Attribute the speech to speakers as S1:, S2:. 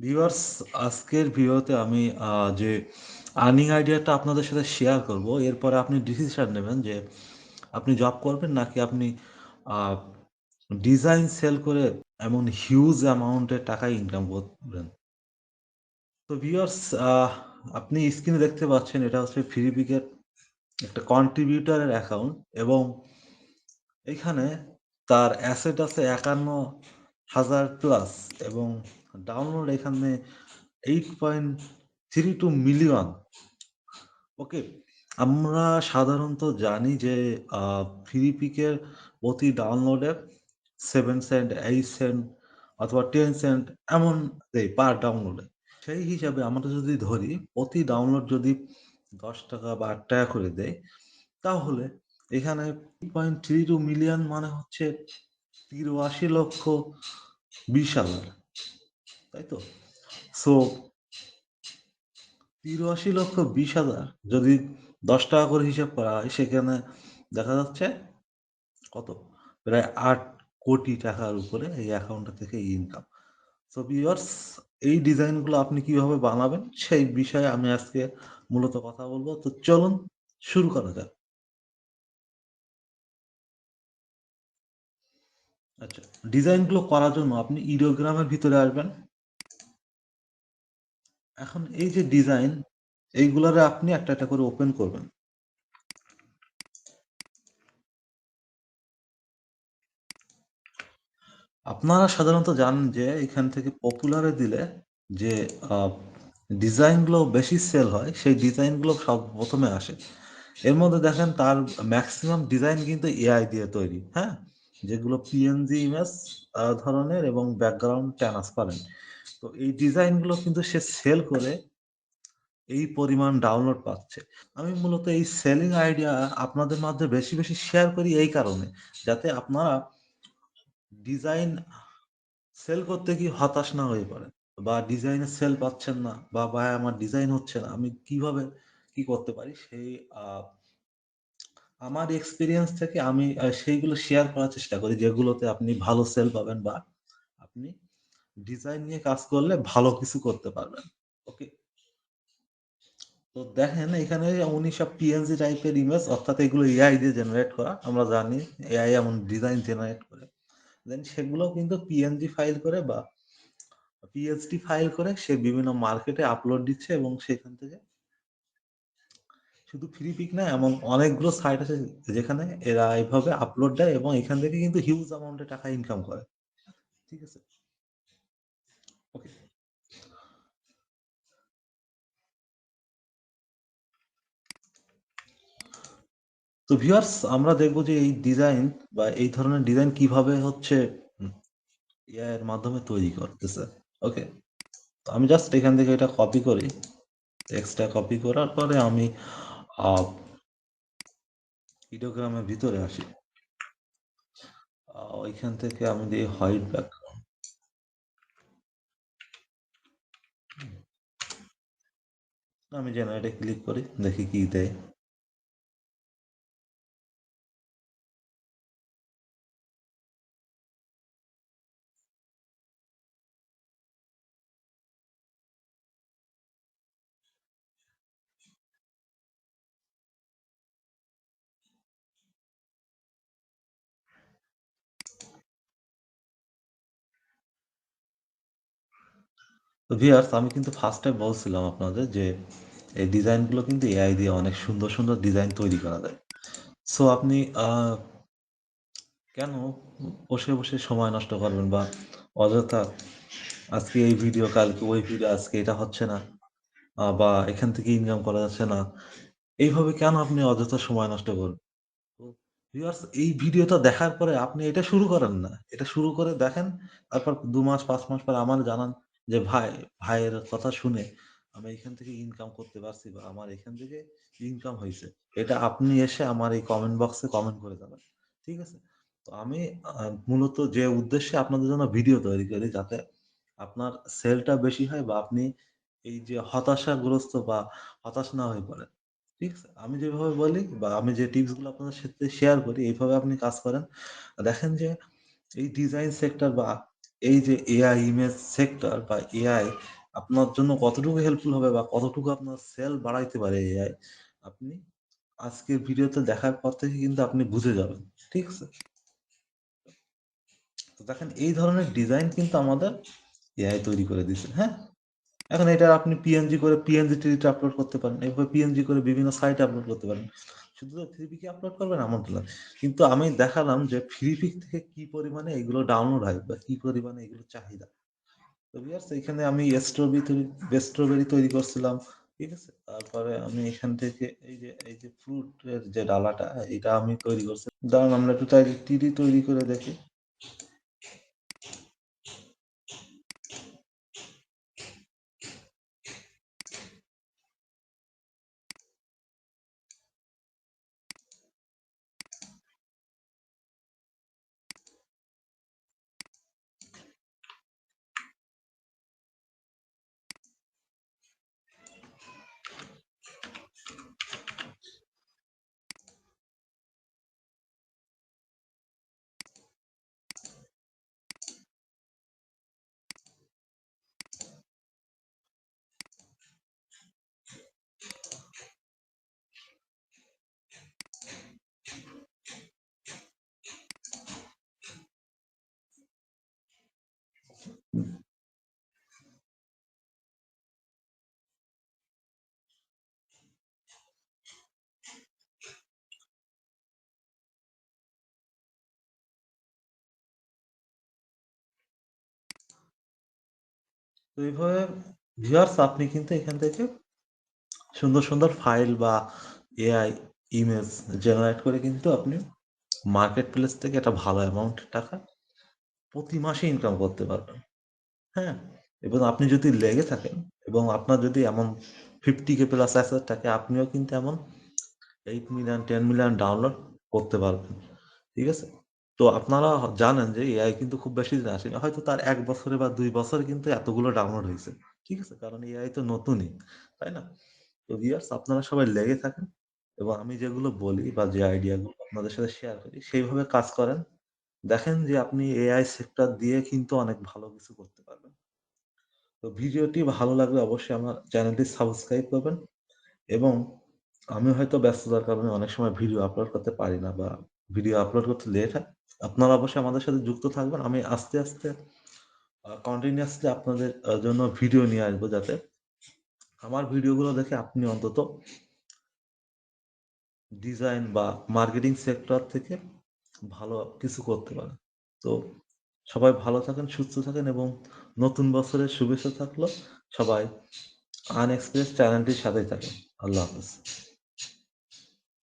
S1: Viewers আজকের ভিডিওতে আমি যে আর্নিং আইডিয়াটা আপনাদের সাথে শেয়ার করব। এরপরে আপনি ডিসিশন নেবেন যে আপনি জব করবেন নাকি আপনি ডিজাইন সেল করে এমন হিউজ অ্যামাউন্ট এর টাকা ইনকাম করবেন। তো ভিউয়ার্স আপনি স্ক্রিনে দেখতে পাচ্ছেন এটা হচ্ছে ফ্রিপিকের একটা কন্ট্রিবিউটরের অ্যাকাউন্ট এবং এখানে তার অ্যাসেট আছে ৫১,০০০ প্লাস এবং ডাউনলোড এখানে 8.32 মিলিয়ন। ওকে। আমরা সাধারণত জানি যে ফ্রিপিকের প্রতি ডাউনলোডে সেভেন সেন্ট, এইট সেন্ট অথবা টেন সেন্ট এমন দেয় পার ডাউনলোডে। সেই হিসাবে আমরা যদি ধরি প্রতি ডাউনলোড যদি ৳১০ বা আট টাকা করে দেয়, তাহলে এখানে 8.32 মিলিয়ন মানে হচ্ছে ৮৩,২০,০০০। তাই তো? সো ৮৩,২০,০০০ যদি ৳১০ করে হিসাব করা হয় সেখানে দেখা যাচ্ছে কত? প্রায় আট কোটি টাকার উপরে এই অ্যাকাউন্টটা থেকে ইনকাম। সো ভিউয়ার্স এই ডিজাইনগুলো আপনি কীভাবে বানাবেন সেই বিষয়ে আমি আজকে মূলত কথা বলব তো চলুন শুরু করা যাক। আচ্ছা, ডিজাইনগুলো করার জন্য আপনি ইডিওগ্রাম এর ভিতরে আসবেন। এখন এই যে ডিজাইন এইগুলারে আপনি একটা, একটা করে ওপেন করবেন। আপনারা সাধারণত জানেন যে এখান থেকে পপুলার দিলে যে আ ডিজাইনগুলো বেশি সেল হয় সেই ডিজাইনগুলো সব প্রথমে আসে। এর মধ্যে দেখেন তার ম্যাক্সিমাম ডিজাইন কিন্তু এআই দিয়ে তৈরি, হ্যাঁ? যেগুলো পিএনজি ইমেজ ধরনের এবং ব্যাকগ্রাউন্ড ট্রান্সপারেন্ট। তো এই ডিজাইনগুলো কিন্তু সে সেল করে এই পরিমাণ ডাউনলোড পাচ্ছে। আমি মূলত এই সেলিং আইডিয়া আপনাদের মাঝে বেশি, বেশি শেয়ার করি এই কারণে যাতে আপনারা ডিজাইন সেল করতে কি হতাশ না হয়ে পড়েন বা ডিজাইনের সেল পাচ্ছেন না বা ভাই আমার ডিজাইন হচ্ছে না। আমি কীভাবে কি করতে পারি সেই আমার এক্সপিরিয়েন্স থেকে আমি সেইগুলো শেয়ার করার চেষ্টা করি যেগুলোতে আপনি ভালো সেল পাবেন বা আপনি ডিজাইন নিয়ে কাজ করলে ভালো কিছু করতে পারবেন। ওকে? তো দেখেন এখানে উনি সব পিএনজি টাইপের ইমেজ অর্থাৎ এগুলো এআই দিয়ে জেনারেট করা। আমরা জানি এআই এমন ডিজাইন জেনারেট করে। দেন সেগুলোও কিন্তু পিএনজি ফাইল করে বা পিএইচডি ফাইল করে, সে বিভিন্ন মার্কেটে আপলোড দিচ্ছে এবং সেখান থেকে শুধু ফ্রি পিক না, এমন অনেকগুলো সাইট আছে যেখানে এরা এভাবে আপলোড দেয় এবং এখান থেকে কিন্তু হিউজ অ্যামাউন্টে টাকা ইনকাম করে। ঠিক আছে? ওকে। তো ভিউয়ার্স আমরা দেখব যে এই ডিজাইন বা এই ধরনের ডিজাইন কীভাবে হচ্ছে এর মাধ্যমে তৈরি করতেছে। ওকে? তো আমি জাস্ট এখান থেকে এটা কপি করি। টেক্সটটা কপি করার পরে আমি, আ ইডিওগ্রামের ভিতরে আসি। ওইখান থেকে আমি দিই হোয়াইট ব্যাকগ্রাউন্ড। আমি জেনারেট এ ক্লিক করি। দেখি কি দেয়। তো ভিউয়ার্স আমি কিন্তু ফার্স্ট এ বলছিলাম আপনাদের যে এই ডিজাইনগুলো কিন্তু এআই দিয়ে অনেক সুন্দর, সুন্দর ডিজাইন তৈরি করা যায়। সো আপনি কেন বসে, বসে সময় নষ্ট করবেন বা অযথা আজকে এই ভিডিও কালকে ওই ভিডিও আজকে এটা হচ্ছে না। বা এখান থেকে ইনকাম করা যাচ্ছে না। এইভাবে কেন আপনি অযথা সময় নষ্ট করবেন? ভিউয়ার্স এই ভিডিওটা দেখার পরে আপনি এটা শুরু করেন না। এটা শুরু করে দেখেন। তারপর দু মাস পাঁচ মাস পর আমার জানান যে ভাই, ভাইয়ের কথা শুনে আমি এখান থেকে ইনকাম করতে পারছি বা আমার এখান থেকে ইনকাম হয়েছে এটা আপনি এসে আমার এই কমেন্ট বক্সে কমেন্ট করে যাবেন। ঠিক আছে? তো আমি মূলত যে উদ্দেশ্যে আপনাদের জন্য ভিডিও তৈরি করি যাতে আপনার সেলটা বেশি হয় বা আপনি এই যে হতাশাগ্রস্ত বা হতাশ না হয়ে পড়েন। ঠিক আছে? আমি যেভাবে বলি বা আমি যে টিপসগুলো আপনাদের সাথে শেয়ার করি এইভাবে আপনি কাজ করেন। দেখেন যে এই ডিজাইন সেক্টর বা এই যে এআই ইমেজ সেক্টর বা এআই আপনার জন্য কতটুকু হেল্পফুল হবে বা কতটুকু আপনার সেল বাড়াইতে পারে এআই আপনি আজকের ভিডিওতে দেখার পর থেকে কিন্তু আপনি বুঝে যাবেন, ঠিক আছে? তো দেখেন এই ধরনের ডিজাইন কিন্তু আমাদের এআই তৈরি করে দিচ্ছে হ্যাঁ? এখন এটা আপনি পিএনজি করে পিএনজি টিভিতে আপলোড করতে পারেন। এভাবে পিএনজি করে বিভিন্ন সাইটে আপলোড করতে পারেন। শুধু তো থ্রিপিকে আপলোড করবেন? এমন তো না কিন্তু আমি দেখালাম যে ফ্রিপিক থেকে কি পরিমাণে এগুলো ডাউনলোড হয় বা কি পরিমাণে এগুলো চাহিদা। তো বিয়ার্স এখানে আমি স্ট্রবেরি তৈরি স্ট্রবেরি তৈরি করছিলাম। ঠিক আছে? তারপরে আমি এখান থেকে এই যে এই যে ফ্রুটের যে ডালাটা, এটা আমি তৈরি করছি। দাঁড়ান, আমরা একটু তাই টিডি তৈরি করে দেখি। তো এইভাবে ভিউয়ার্স আপনি কিন্তু এখান থেকে সুন্দর সুন্দর ফাইল বা এআই ইমেজ জেনারেট করে কিন্তু আপনি মার্কেট প্লেস থেকে একটা ভালো অ্যামাউন্টের টাকা প্রতি মাসে ইনকাম করতে পারবেন। হ্যাঁ? এবং আপনি যদি লেগে থাকেন এবং আপনার যদি এমন ফিফটি কে প্লাস অ্যাসেট থাকে আপনিও কিন্তু এমন eight million ten million download করতে পারবেন। ঠিক আছে? তো আপনারা জানেন যে এআই কিন্তু খুব বেশি দিন আসেনি। হয়তো তার এক বছরে বা দুই বছরে কিন্তু এতগুলো ডাউনলোড হয়েছে। ঠিক আছে? কারণ এআই তো নতুনই, তাই না? তো ভিউয়ার্স আপনারা সবাই লেগে থাকেন এবং আমি যেগুলো বলি বা যে আইডিয়াগুলো আপনাদের সাথে শেয়ার করি, সেইভাবে কাজ করেন। দেখেন যে আপনি এআই সেক্টর দিয়ে কিন্তু অনেক ভালো কিছু করতে পারবেন। তো ভিডিওটি ভালো লাগলে অবশ্যই আমার চ্যানেলটি সাবস্ক্রাইব করবেন এবং আমি হয়তো ব্যস্ততার কারণে অনেক সময় ভিডিও আপলোড করতে পারি না বা ভিডিও আপলোড করতে লেট হয়। আপনারা অবশ্যই আমাদের সাথে যুক্ত থাকবেন। আমি আস্তে আস্তে কন্টিনিউয়াসলি আপনাদের জন্য ভিডিও নিয়ে আসব যাতে। আমার ভিডিওগুলো দেখে আপনি অন্তত ডিজাইন বা মার্কেটিং সেক্টর থেকে ভালো কিছু করতে পারেন। তো সবাই ভালো থাকেন, সুস্থ থাকেন এবং নতুন বছরের শুভেচ্ছা থাকল। সবাই আনএক্সপ্রেস চ্যানেলটির সাথেই থাকেন। আল্লাহ হাফেজ।